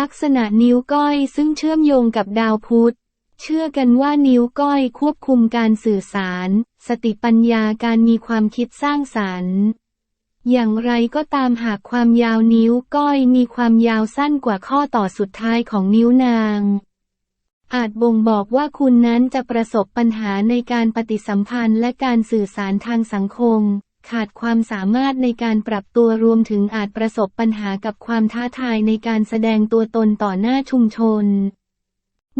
ลักษณะนิ้วก้อยซึ่งเชื่อมโยงกับดาวพุธ เชื่อกันว่านิ้วก้อยควบคุมการสื่อสาร สติปัญญาการมีความคิดสร้างสรรค์ อย่างไรก็ตามหากความยาวนิ้วก้อยมีความยาวสั้นกว่าข้อต่อสุดท้ายของนิ้วนาง อาจบ่งบอกว่าคุณนั้นจะประสบปัญหาในการปฏิสัมพันธ์และการสื่อสารทางสังคม ขาดความสามารถในการปรับตัวรวมถึงอาจประสบปัญหากับความท้าทายในการแสดงตัวตนต่อหน้าชุมชน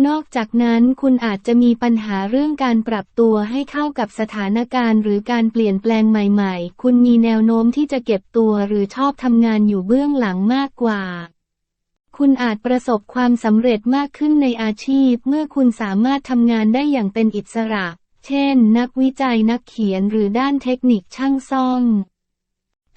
นอกจากนั้นคุณอาจจะมีปัญหาเรื่องการปรับตัวให้เข้ากับสถานการณ์หรือการเปลี่ยนแปลงใหม่ๆ คุณมีแนวโน้มที่จะเก็บตัวหรือชอบทำงานอยู่เบื้องหลังมากกว่าคุณอาจประสบความสำเร็จมากขึ้นในอาชีพ เมื่อคุณสามารถทำงานได้อย่างเป็นอิสระ เช่น นักวิจัยนักเขียนหรือด้านเทคนิคช่างซ่อม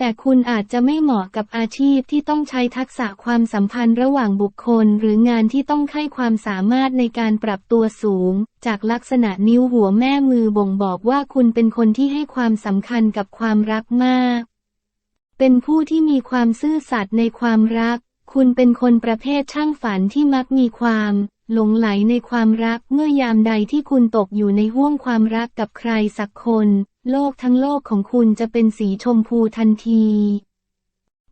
แต่คุณอาจจะไม่เหมาะกับอาชีพที่ต้องใช้ทักษะความสัมพันธ์ระหว่างบุคคล หรืองานที่ต้องใช้ความสามารถในการปรับตัวสูง จากลักษณะนิ้วหัวแม่มือบ่งบอกว่าคุณเป็นคนที่ให้ความสำคัญกับความรักมาก เป็นผู้ที่มีความซื่อสัตย์ในความรัก คุณเป็นคนประเภทช่างฝันที่มักมีความ หลงไหลในความรักเมื่อยามใดที่คุณตกอยู่ในห่วงความรักกับใครสักคน โลกทั้งโลกของคุณจะเป็นสีชมพูทันที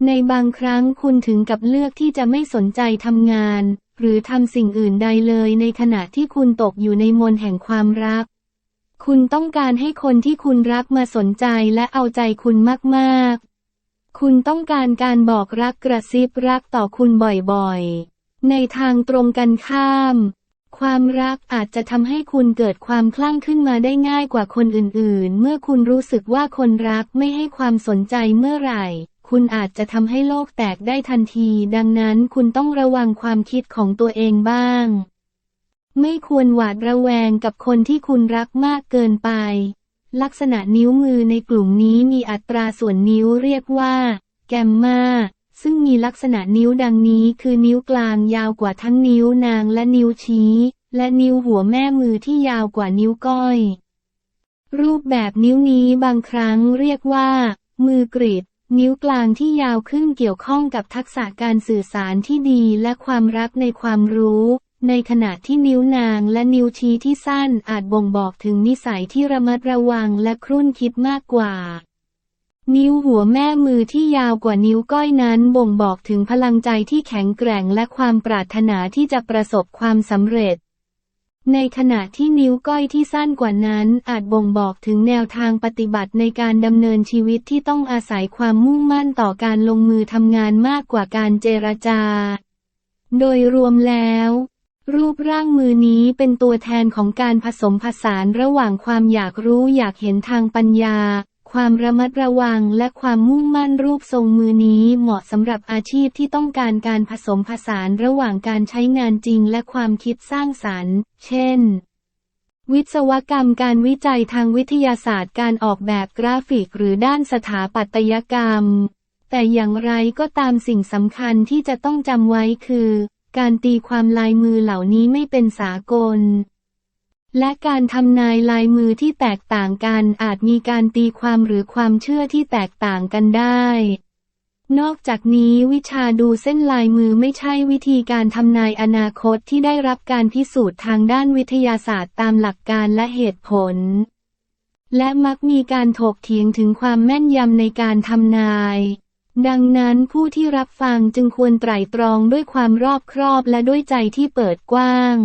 ในบางครั้งคุณถึงกับเลือกที่จะไม่สนใจทำงาน หรือทำสิ่งอื่นใดเลยในขณะที่คุณตกอยู่ในมนแห่งความรัก คุณต้องการให้คนที่คุณรักมาสนใจและเอาใจคุณมากๆ คุณต้องการการบอกรักกระซิบรักต่อคุณบ่อยๆ ในทางตรงกันข้าม ความรักอาจจะทำให้คุณเกิดความคลั่งขึ้นมาได้ง่ายกว่าคนอื่นๆ เมื่อคุณรู้สึกว่าคนรักไม่ให้ความสนใจเมื่อไหร่ คุณอาจจะทำให้โลกแตกได้ทันที ดังนั้นคุณต้องระวังความคิดของตัวเองบ้าง ไม่ควรหวาดระแวงกับคนที่คุณรักมากเกินไป ลักษณะนิ้วมือในกลุ่มนี้มีอัตราส่วนนิ้วเรียกว่า แกมมา ซึ่งมีลักษณะนิ้วดังนี้คือนิ้วกลางยาวกว่าทั้งนิ้วนางและนิ้วชี้ และนิ้วหัวแม่มือที่ยาวกว่านิ้วก้อย รูปแบบนิ้วนี้บางครั้งเรียกว่า มือกรีดนิ้วกลางที่ยาวขึ้นเกี่ยวข้องกับทักษะการสื่อสารที่ดีและความรักในความรู้ ในขณะที่นิ้วนางและนิ้วชี้ที่สั้นอาจบ่งบอกถึงนิสัยที่ระมัดระวังและครุ่นคิดมากกว่า นิ้วหัวแม่มือที่ยาวกว่านิ้วก้อยนั้นบ่งบอกถึงพลังใจที่แข็งแกร่งและความปรารถนาที่จะประสบความสำเร็จ ในขณะที่นิ้วก้อยที่สั้นกว่านั้นอาจบ่งบอกถึงแนวทางปฏิบัติในการดำเนินชีวิตที่ต้องอาศัยความมุ่งมั่นต่อการลงมือทำงานมากกว่าการเจรจา โดยรวมแล้วรูปร่างมือนี้เป็นตัวแทนของการผสมผสานระหว่างความอยากรู้อยากเห็นทางปัญญา ความระมัดระวังและความมุ่งมั่นรูปทรงมือนี้เหมาะสำหรับอาชีพที่ต้องการการผสมผสานระหว่างการใช้งานจริงและความคิดสร้างสรรค์ เช่น วิศวกรรมการวิจัยทางวิทยาศาสตร์การออกแบบกราฟิกหรือด้านสถาปัตยกรรม แต่อย่างไรก็ตามสิ่งสำคัญที่จะต้องจำไว้คือ การตีความลายมือเหล่านี้ไม่เป็นสากล และการทำนายลายมือที่แตกต่างกันอาจมีการตีความหรือความเชื่อที่แตกต่างกันได้ นอกจากนี้วิชาดูเส้นลายมือไม่ใช่วิธีการทำนายอนาคตที่ได้รับการพิสูจน์ทางด้านวิทยาศาสตร์ตามหลักการและเหตุผล และมักมีการถกเถียงถึงความแม่นยำในการทำนาย ดังนั้นผู้ที่รับฟังจึงควรไตร่ตรองด้วยความรอบครอบและด้วยใจที่เปิดกว้าง